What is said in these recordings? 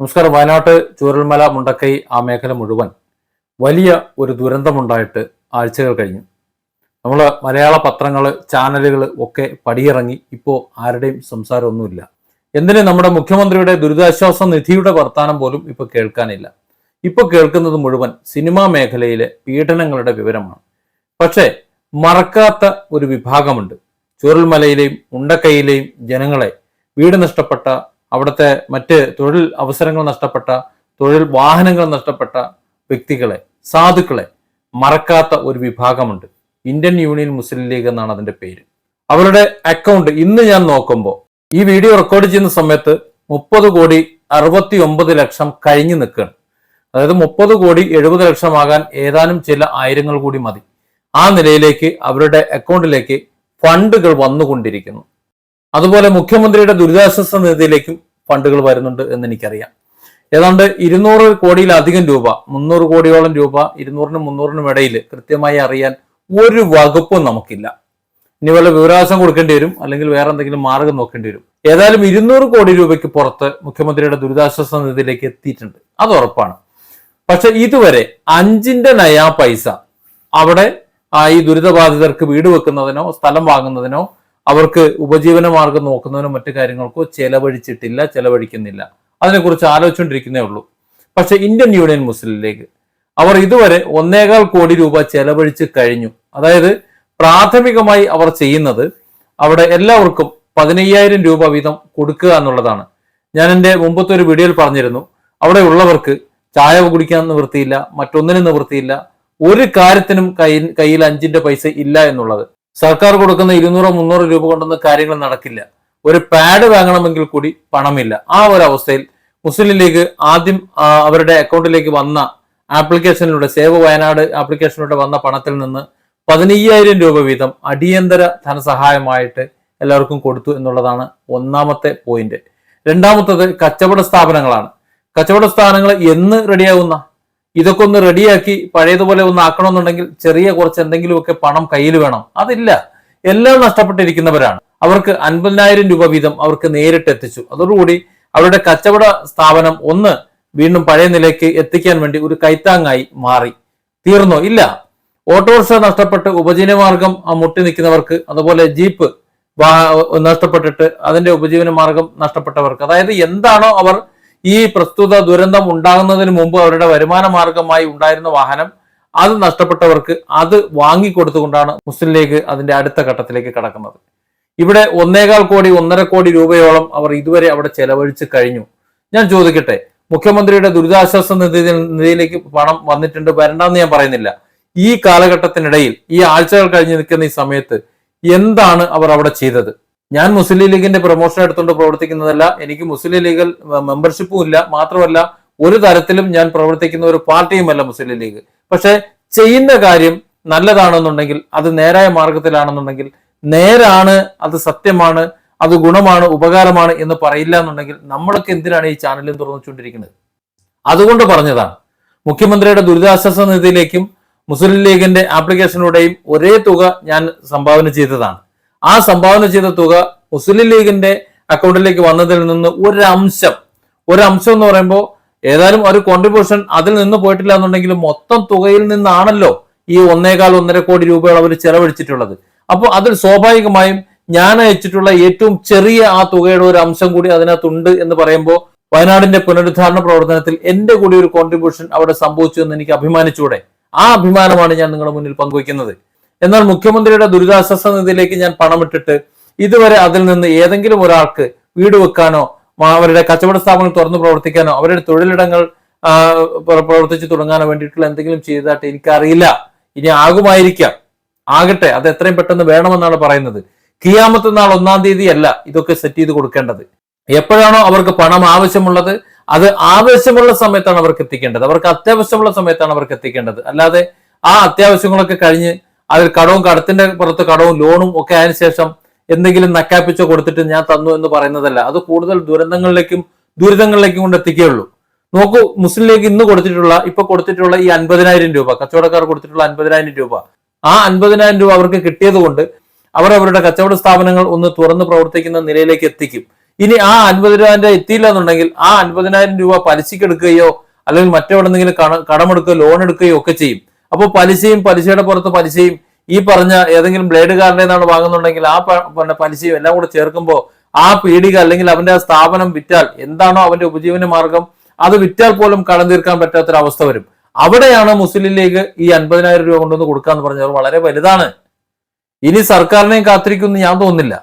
നമസ്കാരം. വയനാട്ട് ചൂരൽമല മുണ്ടക്കൈ ആ മേഖല മുഴുവൻ വലിയ ഒരു ദുരന്തമുണ്ടായിട്ട് ആഴ്ചകൾ കഴിഞ്ഞു. നമ്മൾ മലയാള പത്രങ്ങൾ ചാനലുകൾ ഒക്കെ പടിയിറങ്ങി ഇപ്പോൾ ആരുടെയും സംസാരമൊന്നുമില്ല. എന്തിന് നമ്മുടെ മുഖ്യമന്ത്രിയുടെ ദുരിതാശ്വാസ നിധിയുടെ വർത്താനം പോലും ഇപ്പോൾ കേൾക്കാനില്ല. ഇപ്പോൾ കേൾക്കുന്നത് മുഴുവൻ സിനിമാ മേഖലയിലെ പീഡനങ്ങളുടെ വിവരമാണ്. പക്ഷേ മറക്കാത്ത ഒരു വിഭാഗമുണ്ട്. ചൂരൽമലയിലെയും ഉണ്ടക്കൈയിലെയും ജനങ്ങളെ വീട് നഷ്ടപ്പെട്ട അവിടുത്തെ മറ്റ് തൊഴിൽ അവസരങ്ങൾ നഷ്ടപ്പെട്ട തൊഴിൽ വാഹനങ്ങൾ നഷ്ടപ്പെട്ട വ്യക്തികളെ സാധുക്കളെ മറക്കാത്ത ഒരു വിഭാഗമുണ്ട്. ഇന്ത്യൻ യൂണിയൻ മുസ്ലിം ലീഗ് എന്നാണ് അതിന്റെ പേര്. അവരുടെ അക്കൗണ്ട് ഇന്ന് ഞാൻ നോക്കുമ്പോൾ ഈ വീഡിയോ റെക്കോർഡ് ചെയ്യുന്ന സമയത്ത് മുപ്പത് കോടി അറുപത്തി ഒമ്പത് ലക്ഷം കഴിഞ്ഞു നിൽക്കുകയാണ്. അതായത് മുപ്പത് കോടി എഴുപത് ലക്ഷമാകാൻ ഏതാനും ചില ആയിരങ്ങൾ കൂടി മതി. ആ നിലയിലേക്ക് അവരുടെ അക്കൗണ്ടിലേക്ക് ഫണ്ടുകൾ വന്നുകൊണ്ടിരിക്കുന്നു. അതുപോലെ മുഖ്യമന്ത്രിയുടെ ദുരിതാശ്വാസ നിധിയിലേക്കും ഫണ്ടുകൾ വരുന്നുണ്ട് എന്ന് എനിക്കറിയാം. ഏതാണ്ട് ഇരുന്നൂറ് കോടിയിലധികം രൂപ മുന്നൂറ് കോടിയോളം രൂപ ഇരുന്നൂറിനും മുന്നൂറിനും ഇടയിൽ കൃത്യമായി അറിയാൻ ഒരു വകുപ്പും നമുക്കില്ല. ഇനി വല്ല വിവരാവകാശം കൊടുക്കേണ്ടി വരും അല്ലെങ്കിൽ വേറെ എന്തെങ്കിലും മാർഗം നോക്കേണ്ടി വരും. ഏതായാലും ഇരുന്നൂറ് കോടി രൂപയ്ക്ക് പുറത്ത് മുഖ്യമന്ത്രിയുടെ ദുരിതാശ്വാസ നിധിയിലേക്ക് എത്തിയിട്ടുണ്ട്. അത് ഉറപ്പാണ്. പക്ഷെ ഇതുവരെ അഞ്ചിന്റെ നയാ പൈസ അവിടെ ഈ ദുരിതബാധിതർക്ക് വീട് വെക്കുന്നതിനോ സ്ഥലം വാങ്ങുന്നതിനോ അവർക്ക് ഉപജീവന മാർഗം നോക്കുന്നതിനോ മറ്റു കാര്യങ്ങൾക്കോ ചെലവഴിച്ചിട്ടില്ല ചെലവഴിക്കുന്നില്ല. അതിനെക്കുറിച്ച് ആലോചിച്ചുകൊണ്ടിരിക്കുന്നേ ഉള്ളൂ. പക്ഷെ ഇന്ത്യൻ യൂണിയൻ മുസ്ലിം ലീഗ് അവർ ഇതുവരെ ഒന്നേകാൽ കോടി രൂപ ചെലവഴിച്ച് കഴിഞ്ഞു. അതായത് പ്രാഥമികമായി അവർ ചെയ്യുന്നത് അവിടെ എല്ലാവർക്കും പതിനയ്യായിരം രൂപ വീതം കൊടുക്കുക എന്നുള്ളതാണ്. ഞാൻ എന്റെ മുമ്പത്തെ ഒരു വീഡിയോയിൽ പറഞ്ഞിരുന്നു. അവിടെ ഉള്ളവർക്ക് ചായ കുടിക്കാൻ നിവൃത്തിയില്ല മറ്റൊന്നിനും നിവൃത്തിയില്ല ഒരു കാര്യത്തിനും കയ്യിൽ കയ്യിൽ അഞ്ചിന്റെ പൈസ ഇല്ല എന്നുള്ളത്. സർക്കാർ കൊടുക്കുന്ന ഇരുന്നൂറോ മുന്നൂറോ രൂപ കൊണ്ടൊന്നും കാര്യങ്ങൾ നടക്കില്ല. ഒരു പാഡ് വാങ്ങണമെങ്കിൽ കൂടി പണമില്ല. ആ ഒരു അവസ്ഥയിൽ മുസ്ലിം ലീഗ് ആദ്യം അവരുടെ അക്കൗണ്ടിലേക്ക് വന്ന ആപ്ലിക്കേഷനിലൂടെ സേവ് വയനാട് ആപ്ലിക്കേഷനിലൂടെ വന്ന പണത്തിൽ നിന്ന് പതിനയ്യായിരം രൂപ വീതം അടിയന്തര ധനസഹായമായിട്ട് എല്ലാവർക്കും കൊടുത്തു എന്നുള്ളതാണ് ഒന്നാമത്തെ പോയിന്റ് രണ്ടാമത്തത് കച്ചവട സ്ഥാപനങ്ങളാണ്. കച്ചവട സ്ഥാപനങ്ങൾ എന്ന് റെഡിയാകുന്ന ഇതൊക്കെ ഒന്ന് റെഡിയാക്കി പഴയതുപോലെ ഒന്ന് ആക്കണമെന്നുണ്ടെങ്കിൽ ചെറിയ കുറച്ച് എന്തെങ്കിലുമൊക്കെ പണം കയ്യിൽ വേണം. അതില്ല. എല്ലാം നഷ്ടപ്പെട്ടിരിക്കുന്നവരാണ്. അവർക്ക് അൻപതിനായിരം രൂപ വീതം അവർക്ക് നേരിട്ട് എത്തിച്ചു. അതോടുകൂടി അവരുടെ കച്ചവട സ്ഥാപനം ഒന്ന് വീണ്ടും പഴയ നിലയ്ക്ക് എത്തിക്കാൻ വേണ്ടി ഒരു കൈത്താങ്ങായി മാറി. തീർന്നോ? ഇല്ല. ഓട്ടോറിക്ഷ നഷ്ടപ്പെട്ട് ഉപജീവനമാർഗം മുട്ടി നിൽക്കുന്നവർക്ക് അതുപോലെ ജീപ്പ് നഷ്ടപ്പെട്ടിട്ട് അതിന്റെ ഉപജീവന മാർഗം നഷ്ടപ്പെട്ടവർക്ക്. അതായത് എന്താണോ അവർ ഈ പ്രസ്തുത ദുരന്തം ഉണ്ടാകുന്നതിന് മുമ്പ് അവരുടെ വരുമാന മാർഗമായി ഉണ്ടായിരുന്ന വാഹനം അത് നഷ്ടപ്പെട്ടവർക്ക് അത് വാങ്ങിക്കൊടുത്തുകൊണ്ടാണ് മുസ്ലിം ലീഗ് അതിന്റെ അടുത്ത ഘട്ടത്തിലേക്ക് കടക്കുന്നത്. ഇവിടെ ഒന്നേകാൽ കോടി ഒന്നര കോടി രൂപയോളം അവർ ഇതുവരെ അവിടെ ചെലവഴിച്ച് കഴിഞ്ഞു. ഞാൻ ചോദിക്കട്ടെ മുഖ്യമന്ത്രിയുടെ ദുരിതാശ്വാസ നിധി നിധിയിലേക്ക് പണം വന്നിട്ടുണ്ട് വരണ്ടെന്ന് ഞാൻ പറയുന്നില്ല. ഈ കാലഘട്ടത്തിനിടയിൽ ഈ ആഴ്ചകൾ കഴിഞ്ഞ് നിൽക്കുന്ന ഈ സമയത്ത് എന്താണ് അവർ അവിടെ ചെയ്തത്? ഞാൻ മുസ്ലിം ലീഗിന്റെ പ്രൊമോഷൻ എടുത്തുകൊണ്ട് പ്രവർത്തിക്കുന്നതല്ല. എനിക്ക് മുസ്ലിം ലീഗിൽ മെമ്പർഷിപ്പും ഇല്ല. മാത്രമല്ല ഒരു തരത്തിലും ഞാൻ പ്രവർത്തിക്കുന്ന ഒരു പാർട്ടിയുമല്ല മുസ്ലിം ലീഗ്. പക്ഷെ ചെയ്യുന്ന കാര്യം നല്ലതാണെന്നുണ്ടെങ്കിൽ അത് നേരായ മാർഗത്തിലാണെന്നുണ്ടെങ്കിൽ നേരാണ് അത് സത്യമാണ് അത് ഗുണമാണ് ഉപകാരമാണ് എന്ന് പറയില്ല എന്നുണ്ടെങ്കിൽ നമ്മളൊക്കെ എന്തിനാണ് ഈ ചാനലും തുറന്നുകൊണ്ടിരിക്കുന്നത് അതുകൊണ്ട് പറഞ്ഞതാണ്. മുഖ്യമന്ത്രിയുടെ ദുരിതാശ്വാസ നിധിയിലേക്കും മുസ്ലിം ലീഗിന്റെ ആപ്ലിക്കേഷനിലൂടെയും ഒരേ തുക ഞാൻ സംഭാവന ചെയ്തതാണ്. ആ സംഭാവന ചെയ്ത തുക മുസ്ലിം ലീഗിന്റെ അക്കൗണ്ടിലേക്ക് വന്നതിൽ നിന്ന് ഒരംശം ഒരംശം എന്ന് പറയുമ്പോൾ ഏതായാലും ഒരു കോൺട്രിബ്യൂഷൻ അതിൽ നിന്ന് പോയിട്ടില്ല എന്നുണ്ടെങ്കിൽ മൊത്തം തുകയിൽ നിന്നാണല്ലോ ഈ ഒന്നേകാൽ ഒന്നര കോടി രൂപയോളം അവർ ചെലവഴിച്ചിട്ടുള്ളത്. അപ്പോൾ അതിൽ സ്വാഭാവികമായും ഞാൻ അയച്ചിട്ടുള്ള ഏറ്റവും ചെറിയ ആ തുകയുടെ ഒരു അംശം കൂടി അതിനകത്തുണ്ട് എന്ന് പറയുമ്പോൾ വയനാടിന്റെ പുനരുദ്ധാരണ പ്രവർത്തനത്തിൽ എന്റെ കൂടി ഒരു കോൺട്രിബ്യൂഷൻ അവിടെ സംഭവിച്ചു എന്ന് എനിക്ക് അഭിമാനിച്ചൂടെ. ആ അഭിമാനമാണ് ഞാൻ നിങ്ങളുടെ മുന്നിൽ പങ്കുവയ്ക്കുന്നത്. എന്നാൽ മുഖ്യമന്ത്രിയുടെ ദുരിതാശ്വാസ നിധിയിലേക്ക് ഞാൻ പണമിട്ടിട്ട് ഇതുവരെ അതിൽ നിന്ന് ഏതെങ്കിലും ഒരാൾക്ക് വീട് വെക്കാനോ അവരുടെ കച്ചവട സ്ഥാപനങ്ങൾ തുറന്നു പ്രവർത്തിക്കാനോ അവരുടെ തൊഴിലിടങ്ങൾ പ്രവർത്തിച്ചു തുടങ്ങാനോ വേണ്ടിയിട്ടുള്ള എന്തെങ്കിലും ചെയ്തതായിട്ട് എനിക്കറിയില്ല. ഇനി ആകുമായിരിക്കാം. ആകട്ടെ അത് എത്രയും പെട്ടെന്ന് വേണമെന്നാണ് പറയുന്നത്. കിയാമത്തെ നാൾ ഒന്നാം തീയതി അല്ല ഇതൊക്കെ സെറ്റ് ചെയ്ത് കൊടുക്കേണ്ടത്. എപ്പോഴാണോ അവർക്ക് പണം ആവശ്യമുള്ളത് അത് ആവശ്യമുള്ള സമയത്താണ് അവർക്ക് എത്തിക്കേണ്ടത്. അവർക്ക് അത്യാവശ്യമുള്ള സമയത്താണ് അവർക്ക് എത്തിക്കേണ്ടത്. അല്ലാതെ ആ അത്യാവശ്യങ്ങളൊക്കെ കഴിഞ്ഞ് അതിൽ കടവും കടത്തിന്റെ പുറത്ത് കടവും ലോണും ഒക്കെ അതിന് ശേഷം എന്തെങ്കിലും നക്കാപ്പിച്ചോ കൊടുത്തിട്ട് ഞാൻ തന്നു എന്ന് പറയുന്നതല്ല. അത് കൂടുതൽ ദുരന്തങ്ങളിലേക്കും ദുരിതങ്ങളിലേക്കും കൊണ്ട് എത്തിക്കുകയുള്ളൂ. നോക്കൂ മുസ്ലിം ലീഗ് ഇന്ന് കൊടുത്തിട്ടുള്ള ഇപ്പൊ കൊടുത്തിട്ടുള്ള ഈ അൻപതിനായിരം രൂപ കച്ചവടക്കാർ കൊടുത്തിട്ടുള്ള അൻപതിനായിരം രൂപ. ആ അൻപതിനായിരം രൂപ അവർക്ക് കിട്ടിയത് കൊണ്ട് അവർ അവരുടെ കച്ചവട സ്ഥാപനങ്ങൾ ഒന്ന് തുറന്ന് പ്രവർത്തിക്കുന്ന നിലയിലേക്ക് എത്തിക്കും. ഇനി ആ അൻപതിനായിരം രൂപ എത്തിയില്ല എന്നുണ്ടെങ്കിൽ ആ അൻപതിനായിരം രൂപ പലിശക്കെടുക്കുകയോ അല്ലെങ്കിൽ മറ്റെവിടെന്നെങ്കിലും കട- കടമെടുക്കുകയോ ലോൺ എടുക്കുകയോ ഒക്കെ ചെയ്യും. അപ്പോൾ പലിശയും പലിശയുടെ പുറത്ത് പലിശയും ഈ പറഞ്ഞ ഏതെങ്കിലും ബ്ലേഡുകാരന്റെ നിന്നാണ് വാങ്ങുന്നുണ്ടെങ്കിൽ ആ പിന്നെ പലിശയും എല്ലാം കൂടെ ചേർക്കുമ്പോൾ ആ പീഡിക അല്ലെങ്കിൽ അവന്റെ ആ സ്ഥാപനം വിറ്റാൽ എന്താണോ അവന്റെ ഉപജീവന മാർഗം അത് വിറ്റാൽ പോലും കടം തീർക്കാൻ പറ്റാത്തൊരവസ്ഥ വരും. അവിടെയാണ് മുസ്ലിം ലീഗ് ഈ അൻപതിനായിരം രൂപ കൊണ്ടുവന്ന് കൊടുക്കാന്ന് പറഞ്ഞത്. വളരെ വലുതാണ്. ഇനി സർക്കാരിനെയും കാത്തിരിക്കുമെന്ന് ഞാൻ തോന്നുന്നില്ല.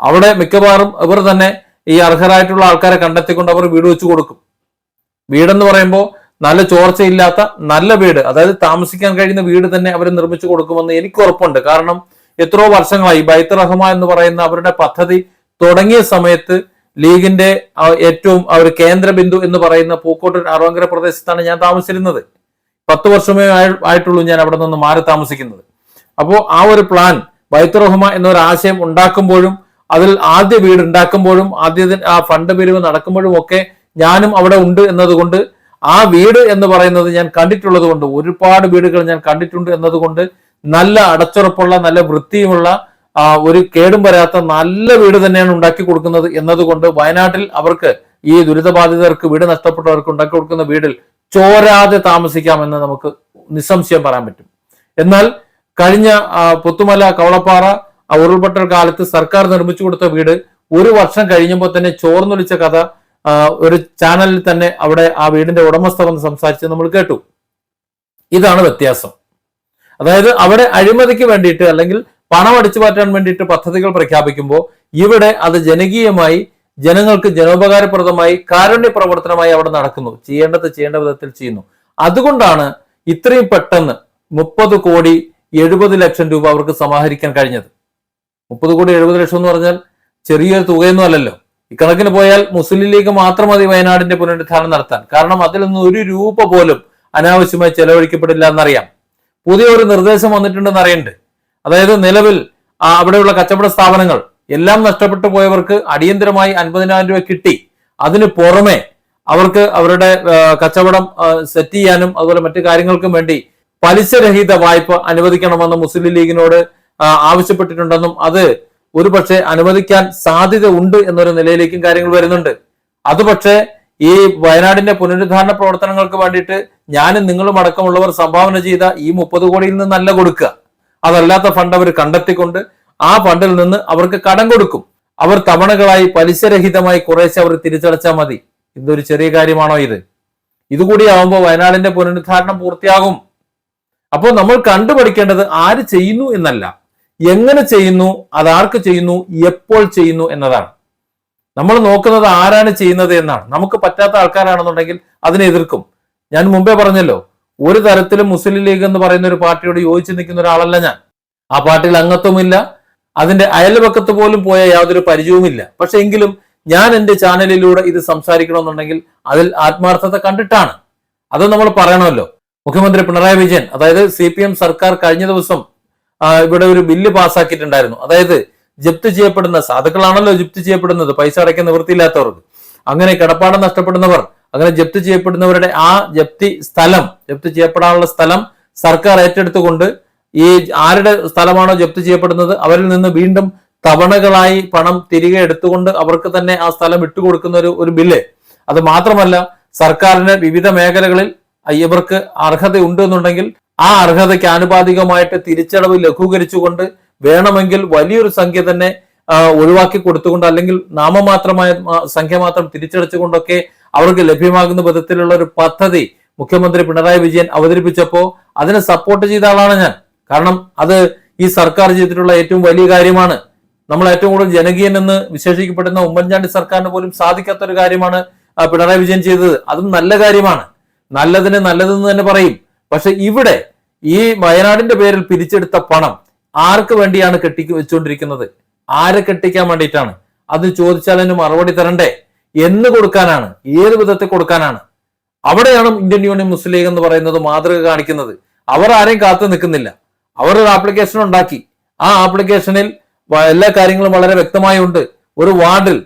അവിടെ മിക്കവാറും ഇവർ തന്നെ ഈ അർഹരായിട്ടുള്ള ആൾക്കാരെ കണ്ടെത്തിക്കൊണ്ട് അവർ വീട് വെച്ച് കൊടുക്കും. വീടെന്ന് പറയുമ്പോൾ നല്ല ചോർച്ചയില്ലാത്ത നല്ല വീട് അതായത് താമസിക്കാൻ കഴിയുന്ന വീട് തന്നെ അവർ നിർമ്മിച്ചു കൊടുക്കുമെന്ന് എനിക്ക് ഉറപ്പുണ്ട്. കാരണം എത്രയോ വർഷങ്ങളായി ബൈത്ത് റഹ്മ എന്ന് പറയുന്ന അവരുടെ പദ്ധതി തുടങ്ങിയ സമയത്ത് ലീഗിന്റെ ഏറ്റവും അവർ കേന്ദ്ര ബിന്ദു എന്ന് പറയുന്ന പൂക്കോട്ട് അറവങ്കര പ്രദേശത്താണ് ഞാൻ താമസിച്ചിരുന്നത്. പത്ത് വർഷമേ ആയിട്ടുള്ളൂ ഞാൻ അവിടെ നിന്ന് മാറി താമസിക്കുന്നത്. അപ്പോൾ ആ ഒരു പ്ലാൻ ബൈത്ത് റഹ്മ എന്നൊരു ആശയം ഉണ്ടാക്കുമ്പോഴും അതിൽ ആദ്യ വീട് ഉണ്ടാക്കുമ്പോഴും ആദ്യ ആ ഫണ്ട് പിരിവ് നടക്കുമ്പോഴും ഒക്കെ ഞാനും അവിടെ ഉണ്ട് എന്നതുകൊണ്ട് ആ വീട് എന്ന് പറയുന്നത് ഞാൻ കണ്ടിട്ടുള്ളത് കൊണ്ട് ഒരുപാട് വീടുകൾ ഞാൻ കണ്ടിട്ടുണ്ട് എന്നതുകൊണ്ട് നല്ല അടച്ചുറപ്പുള്ള നല്ല വൃത്തിയുമുള്ള ഒരു കേടും വരാത്ത നല്ല വീട് തന്നെയാണ് ഉണ്ടാക്കി കൊടുക്കുന്നത് എന്നതുകൊണ്ട് വയനാട്ടിൽ അവർക്ക് ഈ ദുരിതബാധിതർക്ക് വീട് നഷ്ടപ്പെട്ടവർക്ക് ഉണ്ടാക്കി കൊടുക്കുന്ന വീടിൽ ചോരാതെ താമസിക്കാമെന്ന് നമുക്ക് നിസ്സംശയം പറയാൻ പറ്റും. എന്നാൽ കഴിഞ്ഞ പുത്തുമല കവളപ്പാറ ഉരുൾപൊട്ടൽ കാലത്ത് സർക്കാർ നിർമ്മിച്ചു കൊടുത്ത വീട് ഒരു വർഷം കഴിഞ്ഞപ്പോൾ തന്നെ ചോർന്നൊലിച്ച കഥ ഒരു ചാനലിൽ തന്നെ അവിടെ ആ വീടിന്റെ ഉടമസ്ഥ വന്ന് സംസാരിച്ച് നമ്മൾ കേട്ടു. ഇതാണ് വ്യത്യാസം. അതായത് അവിടെ അഴിമതിക്ക് വേണ്ടിയിട്ട് അല്ലെങ്കിൽ പണം അടിച്ചു മാറ്റാൻ വേണ്ടിയിട്ട് പദ്ധതികൾ പ്രഖ്യാപിക്കുമ്പോൾ ഇവിടെ അത് ജനകീയമായി ജനങ്ങൾക്ക് ജനോപകാരപ്രദമായി കാരുണ്യ പ്രവർത്തനമായി അവിടെ നടക്കുന്നു. ചെയ്യേണ്ടത് ചെയ്യേണ്ട വിധത്തിൽ ചെയ്യുന്നു. അതുകൊണ്ടാണ് ഇത്രയും പെട്ടെന്ന് മുപ്പത് കോടി എഴുപത് ലക്ഷം രൂപ അവർക്ക് സമാഹരിക്കാൻ കഴിഞ്ഞത്. മുപ്പത് കോടി എഴുപത് ലക്ഷം എന്ന് പറഞ്ഞാൽ ചെറിയൊരു തുകയൊന്നും അല്ലല്ലോ. ഇക്കണക്കിന് പോയാൽ മുസ്ലിം ലീഗ് മാത്രം മതി വയനാടിന്റെ പുനരുദ്ധാരണം നടത്താൻ. കാരണം അതിൽ നിന്ന് ഒരു രൂപ പോലും അനാവശ്യമായി ചെലവഴിക്കപ്പെടില്ല എന്നറിയാം. പുതിയ ഒരു നിർദ്ദേശം വന്നിട്ടുണ്ടെന്ന് അറിയണ്ട് അതായത് നിലവിൽ അവിടെയുള്ള കച്ചവട സ്ഥാപനങ്ങൾ എല്ലാം നഷ്ടപ്പെട്ടു പോയവർക്ക് അടിയന്തരമായി അൻപതിനായിരം രൂപ കിട്ടി. അതിന് പുറമെ അവർക്ക് അവരുടെ കച്ചവടം സെറ്റ് ചെയ്യാനും അതുപോലെ മറ്റു കാര്യങ്ങൾക്കും വേണ്ടി പലിശരഹിത വായ്പ അനുവദിക്കണമെന്ന് മുസ്ലിം ലീഗിനോട് ആവശ്യപ്പെട്ടിട്ടുണ്ടെന്നും അത് ഒരുപക്ഷെ അനുവദിക്കാൻ സാധ്യത ഉണ്ട് എന്നൊരു നിലയിലേക്കും കാര്യങ്ങൾ വരുന്നുണ്ട്. അത് പക്ഷേ ഈ വയനാടിന്റെ പുനരുദ്ധാരണ പ്രവർത്തനങ്ങൾക്ക് വേണ്ടിയിട്ട് ഞാനും നിങ്ങളും അടക്കമുള്ളവർ സംഭാവന ചെയ്ത ഈ മുപ്പത് കോടിയിൽ നിന്നല്ല കൊടുക്കുക. അതല്ലാത്ത ഫണ്ട് അവർ കണ്ടെത്തിക്കൊണ്ട് ആ ഫണ്ടിൽ നിന്ന് അവർക്ക് കടം കൊടുക്കും. അവർ തവണകളായി പലിശരഹിതമായി കുറേശ്ശെ അവർ തിരിച്ചടച്ചാൽ മതി. ഇതൊരു ചെറിയ കാര്യമാണോ ഇത്? ഇതുകൂടി ആവുമ്പോൾ വയനാടിന്റെ പുനരുദ്ധാരണം പൂർത്തിയാകും. അപ്പോൾ നമ്മൾ കണ്ടുപഠിക്കേണ്ടത് ആര് ചെയ്യുന്നു എന്നല്ല. എങ്ങനെ ചെയ്യുന്നു അതാർക്ക് ചെയ്യുന്നു എപ്പോൾ ചെയ്യുന്നു എന്നതാണ്. നമ്മൾ നോക്കുന്നത് ആരാണ് ചെയ്യുന്നത് എന്നാണ്. നമുക്ക് പറ്റാത്ത ആൾക്കാരാണെന്നുണ്ടെങ്കിൽ അതിനെ എതിർക്കും. ഞാൻ മുമ്പേ പറഞ്ഞല്ലോ ഒരു തരത്തിലും മുസ്ലിം ലീഗ് എന്ന് പറയുന്ന ഒരു പാർട്ടിയോട് യോജിച്ച് നിൽക്കുന്ന ഒരാളല്ല ഞാൻ. ആ പാർട്ടിയിൽ അംഗത്വമില്ല. അതിന്റെ അയൽപക്കത്ത് പോലും പോയ യാതൊരു പരിചയവുമില്ല. പക്ഷെ എങ്കിലും ഞാൻ എന്റെ ചാനലിലൂടെ ഇത് സംസാരിക്കണമെന്നുണ്ടെങ്കിൽ അതിൽ ആത്മാർത്ഥത കണ്ടിട്ടാണ്. അത് നമ്മൾ പറയണമല്ലോ. മുഖ്യമന്ത്രി പിണറായി വിജയൻ അതായത് സി സർക്കാർ കഴിഞ്ഞ ദിവസം ഇവിടെ ഒരു ബില്ല് പാസ്സാക്കിയിട്ടുണ്ടായിരുന്നു. അതായത് ജപ്തി ചെയ്യപ്പെടുന്ന സാധുക്കളാണല്ലോ ജപ്തി ചെയ്യപ്പെടുന്നത്. പൈസ അടയ്ക്കാൻ നിവൃത്തിയില്ലാത്തവർക്ക്. അങ്ങനെ കിടപ്പാടം നഷ്ടപ്പെടുന്നവർ അങ്ങനെ ജപ്തി ചെയ്യപ്പെടുന്നവരുടെ ആ ജപ്തി സ്ഥലം ജപ്തി ചെയ്യപ്പെടാനുള്ള സ്ഥലം സർക്കാർ ഏറ്റെടുത്തുകൊണ്ട് ഈ ആരുടെ സ്ഥലമാണോ ജപ്തി ചെയ്യപ്പെടുന്നത് അവരിൽ നിന്ന് വീണ്ടും തവണകളായി പണം തിരികെ എടുത്തുകൊണ്ട് അവർക്ക് തന്നെ ആ സ്ഥലം വിട്ടുകൊടുക്കുന്ന ഒരു ഒരു ബില്ല്. അത് മാത്രമല്ല സർക്കാരിന് വിവിധ മേഖലകളിൽ ഇവർക്ക് അർഹതയുണ്ട് എന്നുണ്ടെങ്കിൽ ആ അർഹതയ്ക്ക് ആനുപാതികമായിട്ട് തിരിച്ചടവ് ലഘൂകരിച്ചുകൊണ്ട് വേണമെങ്കിൽ വലിയൊരു സംഖ്യ തന്നെ ഒഴിവാക്കി കൊടുത്തുകൊണ്ട് അല്ലെങ്കിൽ നാമമാത്രമായ സംഖ്യ മാത്രം തിരിച്ചടിച്ചുകൊണ്ടൊക്കെ അവർക്ക് ലഭ്യമാകുന്ന വിധത്തിലുള്ള ഒരു പദ്ധതി മുഖ്യമന്ത്രി പിണറായി വിജയൻ അവതരിപ്പിച്ചപ്പോൾ അതിനെ സപ്പോർട്ട് ചെയ്ത ആളാണ് ഞാൻ. കാരണം അത് ഈ സർക്കാർ ചെയ്തിട്ടുള്ള ഏറ്റവും വലിയ കാര്യമാണ്. നമ്മൾ ഏറ്റവും കൂടുതൽ ജനകീയൻ എന്ന് വിശേഷിക്കപ്പെടുന്ന ഉമ്മൻചാണ്ടി സർക്കാരിന് പോലും സാധിക്കാത്ത ഒരു കാര്യമാണ് പിണറായി വിജയൻ ചെയ്തത്. അതും നല്ല കാര്യമാണ്. നല്ലതിന് നല്ലതെന്ന് തന്നെ പറയും. പക്ഷെ ഇവിടെ ഈ വയനാടിന്റെ പേരിൽ പിരിച്ചെടുത്ത പണം ആർക്ക് വേണ്ടിയാണ് കെട്ടി വെച്ചുകൊണ്ടിരിക്കുന്നത്? ആരെ കെട്ടിക്കാൻ വേണ്ടിയിട്ടാണ്? അത് ചോദിച്ചാൽ അതിന് മറുപടി തരണ്ടേ? എന്ന് കൊടുക്കാനാണ് ഏത് വിധത്തിൽ കൊടുക്കാനാണ്? അവിടെയാണ് ഇന്ത്യൻ യൂണിയൻ മുസ്ലിം ലീഗ് എന്ന് പറയുന്നത് മാതൃക കാണിക്കുന്നത്. അവർ ആരെയും കാത്തു നിൽക്കുന്നില്ല. അവർ ഒരു ആപ്ലിക്കേഷൻ ഉണ്ടാക്കി. ആ ആപ്ലിക്കേഷനിൽ എല്ലാ കാര്യങ്ങളും വളരെ വ്യക്തമായി ഉണ്ട്. ഒരു വാർഡിൽ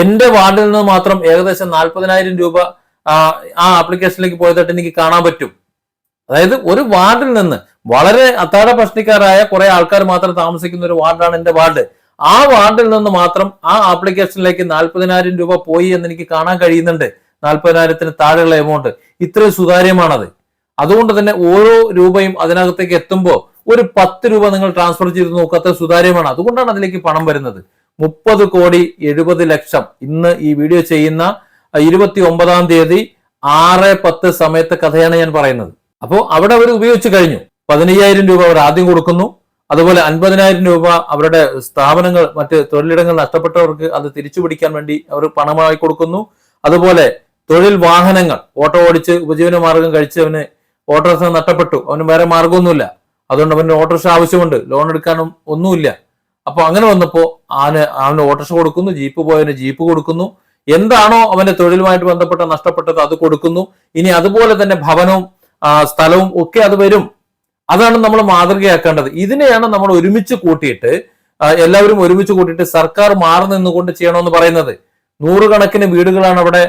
എന്റെ വാർഡിൽ നിന്ന് മാത്രം ഏകദേശം നാൽപ്പതിനായിരം രൂപ ആ, ആപ്ലിക്കേഷനിലേക്ക് പോയതായിട്ട് എനിക്ക് കാണാൻ പറ്റും. അതായത് ഒരു വാർഡിൽ നിന്ന് വളരെ അത്താഴ പ്രശ്നക്കാരായ കുറെ ആൾക്കാർ മാത്രം താമസിക്കുന്ന ഒരു വാർഡാണ് എന്റെ വാർഡ്. ആ വാർഡിൽ നിന്ന് മാത്രം ആ ആപ്ലിക്കേഷനിലേക്ക് നാൽപ്പതിനായിരം രൂപ പോയി എന്ന് എനിക്ക് കാണാൻ കഴിയുന്നുണ്ട്. നാൽപ്പതിനായിരത്തിന് താഴെയുള്ള എമൗണ്ട് ഇത്രയും സുതാര്യമാണത്. അതുകൊണ്ട് തന്നെ ഓരോ രൂപയും അതിനകത്തേക്ക് എത്തുമ്പോൾ ഒരു പത്ത് രൂപ നിങ്ങൾ ട്രാൻസ്ഫർ ചെയ്ത് നോക്കാത്ത സുതാര്യമാണ്. അതുകൊണ്ടാണ് അതിലേക്ക് പണം വരുന്നത്. മുപ്പത് കോടി എഴുപത് ലക്ഷം. ഇന്ന് ഈ വീഡിയോ ചെയ്യുന്ന ഇരുപത്തി ഒമ്പതാം തീയതി ആറ് പത്ത് സമയത്തെ കഥയാണ് ഞാൻ പറയുന്നത്. അപ്പോൾ അവിടെ അവർ ഉപയോഗിച്ച് കഴിഞ്ഞു. പതിനയ്യായിരം രൂപ അവർ ആദ്യം കൊടുക്കുന്നു. അതുപോലെ അൻപതിനായിരം രൂപ അവരുടെ സ്ഥാപനങ്ങൾ മറ്റ് തൊഴിലിടങ്ങൾ നഷ്ടപ്പെട്ടവർക്ക് അത് തിരിച്ചു പിടിക്കാൻ വേണ്ടി അവർ പണമായി കൊടുക്കുന്നു. അതുപോലെ തൊഴിൽ വാഹനങ്ങൾ ഓട്ടോ ഓടിച്ച് ഉപജീവന മാർഗം കഴിച്ചവന് ഓട്ടോറിക്ഷ നഷ്ടപ്പെട്ടു. അവന് വേറെ മാർഗമൊന്നുമില്ല അതുകൊണ്ട് അവന് ഓട്ടോറിക്ഷ ആവശ്യമുണ്ട്. ലോൺ എടുക്കാനും ഒന്നുമില്ല. അപ്പൊ അങ്ങനെ വന്നപ്പോ അവന് അവന് ഓട്ടോറിക്ഷ കൊടുക്കുന്നു. ജീപ്പ് പോയവന് ജീപ്പ് കൊടുക്കുന്നു. എന്താണോ അവന്റെ തൊഴിലുമായിട്ട് ബന്ധപ്പെട്ട നഷ്ടപ്പെട്ടത് അത് കൊടുക്കുന്നു. ഇനി അതുപോലെ തന്നെ ഭവനവും സ്ഥലവും ഒക്കെ അത് വരും. അതാണ് നമ്മൾ മാതൃകയാക്കേണ്ടത്. ഇതിനെയാണ് നമ്മൾ ഒരുമിച്ച് കൂട്ടിയിട്ട് എല്ലാവരും ഒരുമിച്ച് കൂട്ടിയിട്ട് സർക്കാർ മാറി നിന്നുകൊണ്ട് ചെയ്യണമെന്ന് പറയുന്നത്. നൂറുകണക്കിന് വീടുകളാണ് അവിടെ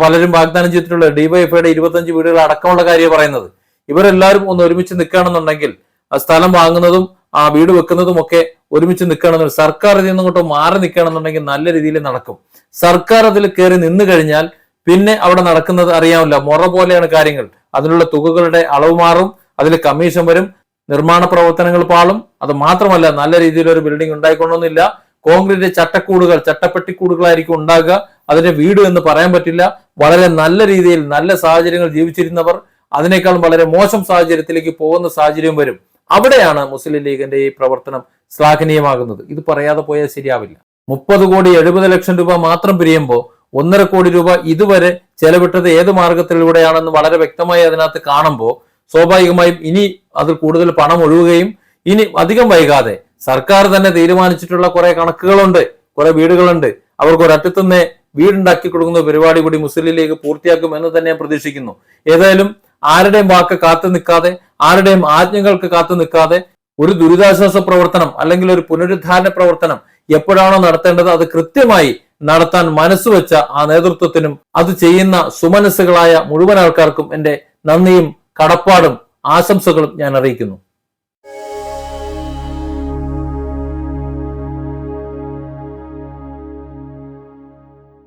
പലരും വാഗ്ദാനം ചെയ്തിട്ടുള്ളത്. ഡിവൈഎഫ്ഐയുടെ ഇരുപത്തഞ്ച് വീടുകൾ അടക്കമുള്ള കാര്യം പറയുന്നത്. ഇവരെല്ലാവരും ഒന്ന് ഒരുമിച്ച് നിൽക്കുകയാണെന്നുണ്ടെങ്കിൽ സ്ഥലം വാങ്ങുന്നതും ആ വീട് വെക്കുന്നതും ഒക്കെ ഒരുമിച്ച് നിൽക്കുകയാണെന്നുണ്ടെങ്കിൽ സർക്കാർ ഇതിൽ നിന്നിങ്ങോട്ട് മാറി നിൽക്കുകയാണെന്നുണ്ടെങ്കിൽ നല്ല രീതിയിൽ നടക്കും. സർക്കാർ അതിൽ കയറി നിന്നു കഴിഞ്ഞാൽ പിന്നെ അവിടെ നടക്കുന്നത് അറിയാമല്ല. മുറ പോലെയാണ് കാര്യങ്ങൾ. അതിനുള്ള തുകകളുടെ അളവ് മാറും അതിൽ കമ്മീഷൻ വരും നിർമ്മാണ പ്രവർത്തനങ്ങൾ പാളും. അത് മാത്രമല്ല നല്ല രീതിയിൽ ഒരു ബിൽഡിംഗ് ഉണ്ടായിക്കൊള്ളണമെന്നില്ല കോൺക്രീറ്റ് ചട്ടക്കൂടുകൾ ചട്ടപ്പെട്ടിക്കൂടുകളായിരിക്കും ഉണ്ടാകുക. അതിന്റെ വീട് എന്ന് പറയാൻ പറ്റില്ല. വളരെ നല്ല രീതിയിൽ നല്ല സാഹചര്യങ്ങൾ ജീവിച്ചിരുന്നവർ അതിനേക്കാളും വളരെ മോശം സാഹചര്യത്തിലേക്ക് പോകുന്ന സാഹചര്യം വരും. അവിടെയാണ് മുസ്ലിം ലീഗിന്റെ ഈ പ്രവർത്തനം ശ്ലാഘനീയമാകുന്നത്. ഇത് പറയാതെ പോയാൽ ശരിയാവില്ല. മുപ്പത് കോടി എഴുപത് ലക്ഷം രൂപ മാത്രം പിരിയുമ്പോൾ ഒന്നര കോടി രൂപ ഇതുവരെ ചെലവിട്ടത് ഏത് മാർഗത്തിലൂടെയാണെന്ന് വളരെ വ്യക്തമായി അതിനകത്ത് കാണുമ്പോൾ സ്വാഭാവികമായും ഇനി അതിൽ കൂടുതൽ പണം ഒഴുകുകയും ഇനി അധികം വൈകാതെ സർക്കാർ തന്നെ തീരുമാനിച്ചിട്ടുള്ള കുറെ കണക്കുകളുണ്ട് കുറെ വീടുകളുണ്ട്. അവർക്ക് ഒരറ്റത്തുനിന്ന് വീടുണ്ടാക്കി കൊടുക്കുന്ന പരിപാടി കൂടി മുസ്ലിം ലീഗ് പൂർത്തിയാക്കും എന്ന് തന്നെ പ്രതീക്ഷിക്കുന്നു. ഏതായാലും ആരുടെയും വാക്ക് കാത്തു നിൽക്കാതെ ആരുടെയും ആജ്ഞകൾക്ക് കാത്തു നിൽക്കാതെ ഒരു ദുരിതാശ്വാസ പ്രവർത്തനം അല്ലെങ്കിൽ ഒരു പുനരുദ്ധാരണ പ്രവർത്തനം എപ്പോഴാണോ നടത്തേണ്ടത് അത് കൃത്യമായി നടത്താൻ മനസ്സുവെച്ച ആ നേതൃത്വത്തിനും അത് ചെയ്യുന്ന സുമനസ്സുകളായ മുഴുവൻ ആൾക്കാർക്കും എന്റെ നന്ദിയും കടപ്പാടും ആശംസകളും ഞാൻ അറിയിക്കുന്നു